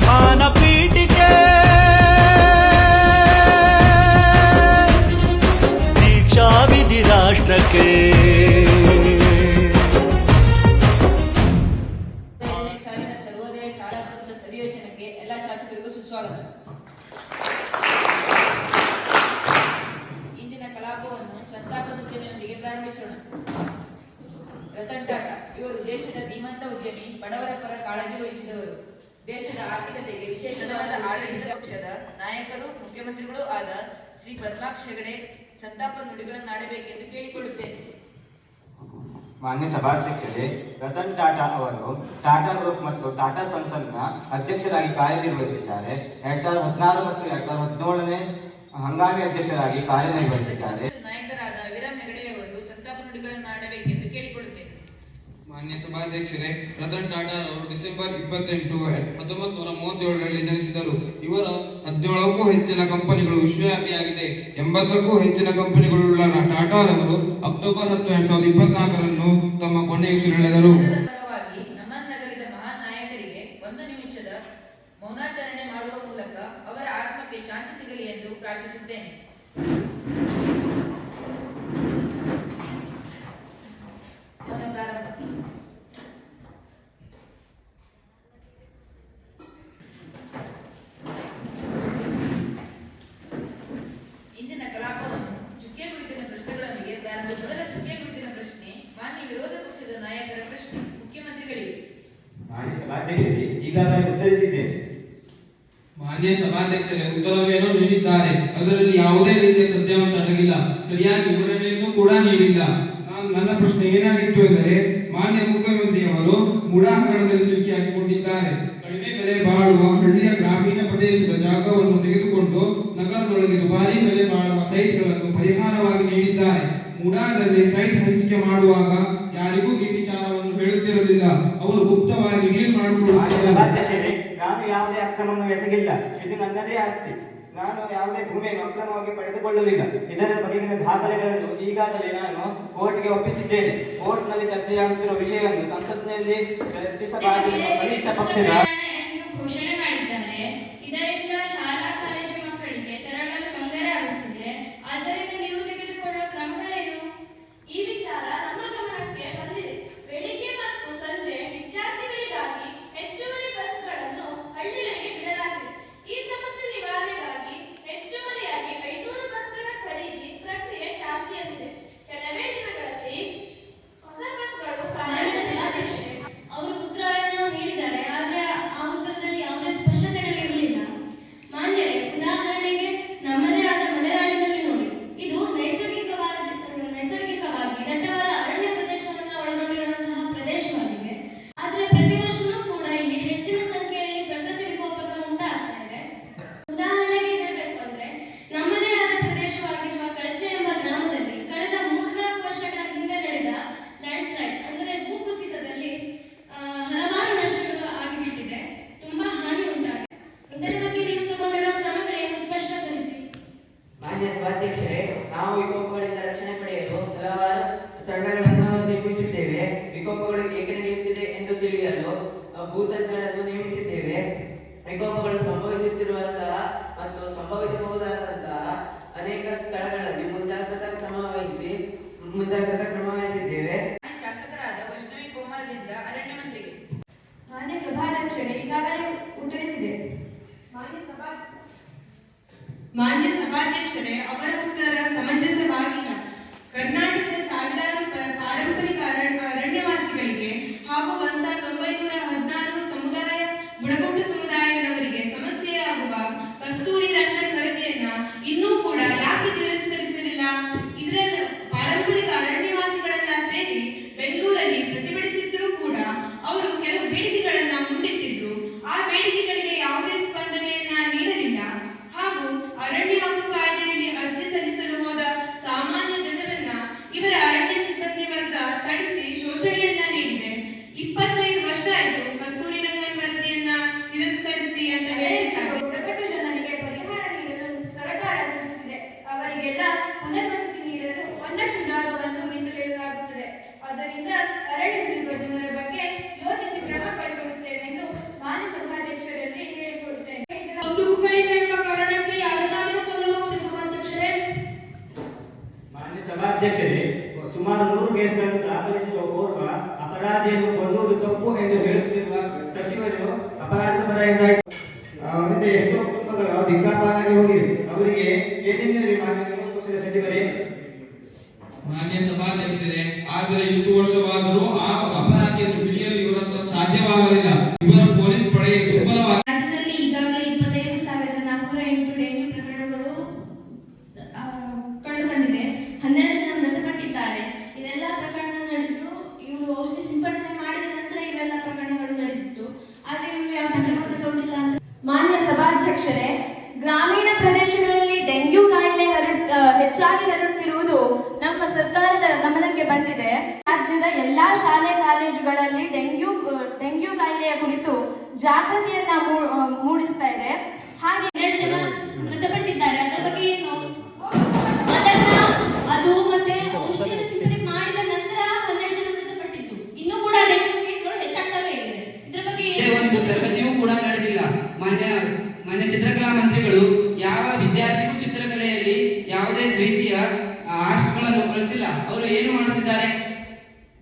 ಸಂವಿಧಾನ ಪೀಠಿಕೆ. ದೀಕ್ಷಾ ವಿಧಿ ರಾಷ್ಟ್ರಕ್ಕೆ. ಎಲ್ಲ ಸುಸ್ವಾಗತ ಇಂದಿನ ಪ್ರಾರಂಭಿಸೋಣ. ಟಾಟಾ, ಇವರು ದೇಶದ ಧೀಮಂತ ಉದ್ಯಮಿ, ಬಡವರ ಪರ ಕಾಳಜಿ ವಹಿಸಿದವರು. ದೇಶದ ಆರ್ಥಿಕತೆಗೆ ವಿಶೇಷವಾದ ಆಡಳಿತ ಪಕ್ಷದ ನಾಯಕರು ಮುಖ್ಯಮಂತ್ರಿಗಳು ಆದ ಶ್ರೀ ಪದ್ಮಾಕ್ಷ ಹೆಗಡೆ ಸಂತಾಪ ನುಡಿಗಳನ್ನಾಡಬೇಕೆಂದು ಕೇಳಿಕೊಳ್ಳುತ್ತೇನೆ. ಮಾನ್ಯ ಸಭಾಧ್ಯಕ್ಷರೇ ರತನ್ ಟಾಟಾ ಅವರು ಟಾಟಾ ಗ್ರೂಪ್ ಮತ್ತು ಟಾಟಾ ಸನ್ಸನ್ನ ಅಧ್ಯಕ್ಷರಾಗಿ ಕಾರ್ಯನಿರ್ವಹಿಸಿದ್ದಾರೆ. ಎರಡ್ ಸಾವಿರದ ಹದಿನಾರು ಮತ್ತು ಎರಡ್ ಸಾವಿರದ ಹದಿನೇಳನೇ ಹಂಗಾಮಿ ಅಧ್ಯಕ್ಷರಾಗಿ ಕಾರ್ಯನಿರ್ವಹಿಸಿದ್ದಾರೆ. ನಾಯಕರಾದ ವೀರಂ ಹೆಗಡೆಯವರು ಸಂತಾಪ ನುಡಿಗಳನ್ನಾಡಬೇಕೆಂದು ಮಾನ್ಯ ಸಭಾಧ್ಯಕ್ಷರೇ, ರತನ್ ಟಾಟಾ ಅವರು ಡಿಸೆಂಬರ್ ಇಪ್ಪತ್ತೆಂಟು ಹತ್ತೊಂಬತ್ತು ನೂರ ಮೂವತ್ತೇಳರಲ್ಲಿ ಜನಿಸಿದರು. ಇವರ ಹದಿನೇಳಕ್ಕೂ ಹೆಚ್ಚಿನ ಕಂಪನಿಗಳು ವಿಶ್ವವ್ಯಾಪಿಯಾಗಿದೆ. ಎಂಬತ್ತಕ್ಕೂ ಹೆಚ್ಚಿನ ಕಂಪನಿಗಳುಳ್ಳ ಟಾಟಾರವರು ಅಕ್ಟೋಬರ್ ಹತ್ತು ಎರಡ್ ಸಾವಿರದ ಇಪ್ಪತ್ನಾಲ್ಕರಂದು ತಮ್ಮ ಕೊನೆಯುಸಿರೆಳೆದರು ಮೌನಾಚರಣೆ ಮಾಡುವ ಮೂಲಕ ಅವರ ಆತ್ಮಕ್ಕೆ ಶಾಂತಿ ಸಿಗಲಿ ಎಂದು ಪ್ರಾರ್ಥಿಸುತ್ತೇನೆ ಮೌನ ಪ್ರಾರಂಭ ಇಂದಿನ ಕಲಾಪವನ್ನು ಚುಕ್ಕೆ ಕುರಿತಿನ ಪ್ರಶ್ನೆಗಳೊಂದಿಗೆ ಪ್ರಾರಂಭಿಸುವ ಮೊದಲ ಚುಕ್ಕೆ ಕುರಿತಿನ ಪ್ರಶ್ನೆ ಮಾನ್ಯ ವಿರೋಧ ಪಕ್ಷದ ನಾಯಕರ ಪ್ರಶ್ನೆ ಮುಖ್ಯಮಂತ್ರಿಗಳಿಗೆ ಮಾನ್ಯ ಈಗಾಗಲೇ ಉತ್ತರಿಸಿದ್ದೇನೆ ಮಾನ್ಯ ಸಭಾಧ್ಯಕ್ಷರೇ, ಉತ್ತರವೇನೋ ನೀಡಿದ್ದಾರೆ. ಅದರಲ್ಲಿ ಯಾವುದೇ ರೀತಿಯ ಸತ್ಯಾಂಶ ಅಡಗಿಲ್ಲ. ಸರಿಯಾಗಿ ವಿವರಣೆಯನ್ನು ಕೂಡ ನೀಡಿಲ್ಲ. ನಾನು ನನ್ನ ಪ್ರಶ್ನೆ ಏನಾಗಿತ್ತು ಎಂದರೆ, ಮಾನ್ಯ ಮುಖ್ಯಮಂತ್ರಿಯವರು ಮುಡಾ ಹಗರಣದಲ್ಲಿ ಸಿಲುಕಿಹಾಕಿಕೊಂಡಿದ್ದಾರೆ ಕಡಿಮೆ ಬೆಲೆ ಬಾಳುವ ಹಳ್ಳಿಯ ಗ್ರಾಮೀಣ ಪ್ರದೇಶದ ಜಾಗವನ್ನು ತೆಗೆದುಕೊಂಡು ನಗರದೊಳಗೆ ದುಬಾರಿ ಬೆಲೆ ಬಾಳುವ ಸೈಟ್ಗಳನ್ನು ಪರಿಹಾರವಾಗಿ ನೀಡಿದ್ದಾರೆ. ಮುಡಾದಲ್ಲಿ ಸೈಟ್ ಹಂಚಿಕೆ ಮಾಡುವಾಗ ಯಾರಿಗೂ ಈ ವಿಚಾರವನ್ನು ಹೇಳುತ್ತಿರಲಿಲ್ಲ. ಅವರು ಗುಪ್ತವಾಗಿ ನಾನು ಯಾವುದೇ ಅಕ್ರಮವನ್ನು ಎಸಗಿಲ್ಲ, ಇದು ನನ್ನದೇ ಆಸ್ತಿ. ನಾನು ಯಾವುದೇ ಭೂಮಿಯನ್ನು ಅಕ್ರಮವಾಗಿ ಪಡೆದುಕೊಳ್ಳಲಿಲ್ಲ. ಇದರ ಬಗೆಗಿನ ದಾಖಲೆಗಳನ್ನು ಈಗಾಗಲೇ ನಾನು ಕೋರ್ಟ್ಗೆ ಒಪ್ಪಿಸಿದ್ದೇನೆ. ಕೋರ್ಟ್ನಲ್ಲಿ ಚರ್ಚೆಯಾಗುತ್ತಿರುವ ವಿಷಯವನ್ನು ಸಂಸತ್ನಲ್ಲಿ ಚರ್ಚಿಸಬಾರದು ಕನಿಷ್ಠ ಪಕ್ಷದ ಭೂತಜ್ಞರನ್ನು ನೇಮಿಸಿದ್ದೇವೆ. ವಿಕೋಪಗಳು ಸಂಭವಿಸುತ್ತಿರುವಂತಹ ಮತ್ತು ಸಂಭವಿಸಬಹುದಾದಂತಹ ಅನೇಕ ಸ್ಥಳಗಳಲ್ಲಿ ಮುಂಜಾಗ್ರತಾ ಕ್ರಮ ವಹಿಸಿ ಮುಂಜಾಗ್ರತಾ ಕ್ರಮ ವಹಿಸಿದ್ದೇವೆ. ಶಾಸಕರಾದ ವೈಷ್ಣವಿ ಕೋಮಾರದಿಂದ ಅರಣ್ಯ ಮಂತ್ರಿಗೆ. ಮಾನ್ಯ ಸಭಾಧ್ಯಕ್ಷರೇ ಈಗಾಗಲೇ ಉತ್ತರಿಸಿದೆ. ಮಾನ್ಯ ಸಭಾ ಮಾನ್ಯ ಸಭಾಧ್ಯಕ್ಷರೇ ಅವರ ಉತ್ತರ ಸಮಂಜಸವಾಗಿಲ್ಲ ತೂಕಗಳಿವೆ ಎಂಬ ಕಾರಣಕ್ಕೆ ಯಾರನ್ನಾದರೂ ಕೊಲ್ಲಬಹುದು ಸಭಾಧ್ಯಕ್ಷರೇ? ಮಾನ್ಯ ಸಭಾಧ್ಯಕ್ಷರೇ, ಸುಮಾರು ನೂರು ಕೇಸ್ಗಳನ್ನು ದಾಖಲಿಸಿದ ಓರ್ವ ಅಪರಾಧಿಯನ್ನು ಕೊಲ್ಲುವುದು ತಪ್ಪು ಎಂದು ಹೇಳುತ್ತಿರುವ ಸಚಿವರು ಅಪರಾಧ ಪರ ಎಂದಾಯಿತು. ಅವರಿಂದ ಎಷ್ಟೋ ಕುಟುಂಬಗಳು ದಿಕ್ಕಾಪಾಲಾಗಿ ಹೋಗಿದೆ. ಅವರಿಗೆ ಏನೇನು ಹೆಚ್ಚಾಗಿ ಹರಡುತ್ತಿರುವುದು ನಮ್ಮ ಸರ್ಕಾರದ ಗಮನಕ್ಕೆ ಬಂದಿದೆ. ರಾಜ್ಯದ ಎಲ್ಲಾ ಶಾಲೆ, ಕಾಲೇಜುಗಳಲ್ಲಿ ಡೆಂಗ್ಯೂ ಡೆಂಗ್ಯೂ ಕಾಯಿಲೆಯ ಕುರಿತು ಜಾಗೃತಿಯನ್ನ ಮೂಡಿಸ್ತಾ ಇದೆ. ಹಾಗೆ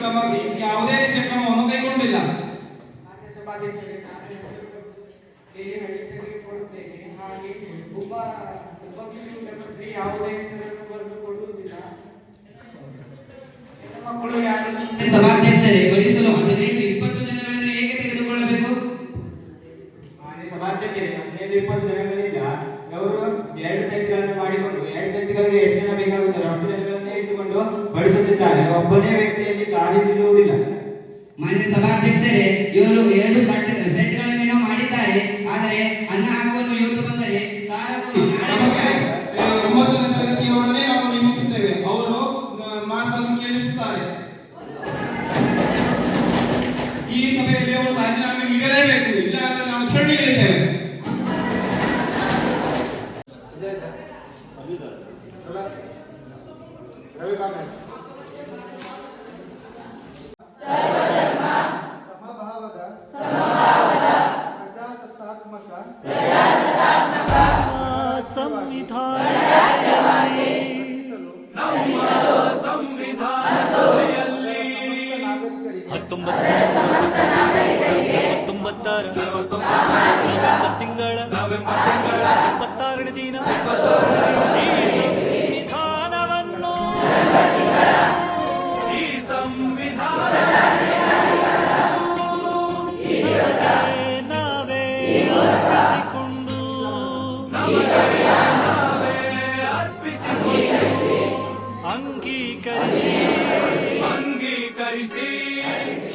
ಕ್ರಮ ಯಾವುದೇ ರೀತಿಯ ಕ್ರಮವನ್ನು ಕೈಗೊಂಡಿಲ್ಲ. ಸಭಾಧ್ಯಕ್ಷರೇ ಇವರು ಎರಡು ಸೆಟ್ಗಳನ್ನೇನೋ ಮಾಡಿದ್ದಾರೆ. ಆದರೆ ಅನ್ನ ಹಾಕುವನು ಇವತ್ತು ಬಂದರೆ ಸಾರವನ್ನು ನಾವು ಅವರು ಮಾತನ್ನು ಕೇಳಿಸುತ್ತಾರೆ. ಈ ಸಭೆಯಲ್ಲಿ ಅವರು ರಾಜೀನಾಮೆ ನೀಡಲೇಬೇಕು. ಇಲ್ಲ ಅಂದ್ರೆ ನಾವು ಕೇಳಿ संविधान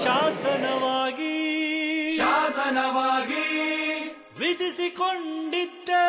ಶಾಸನವಾಗಿ ಶಾಸನವಾಗಿ ವಿಧಿಸಿಕೊಂಡಿದ್ದೆ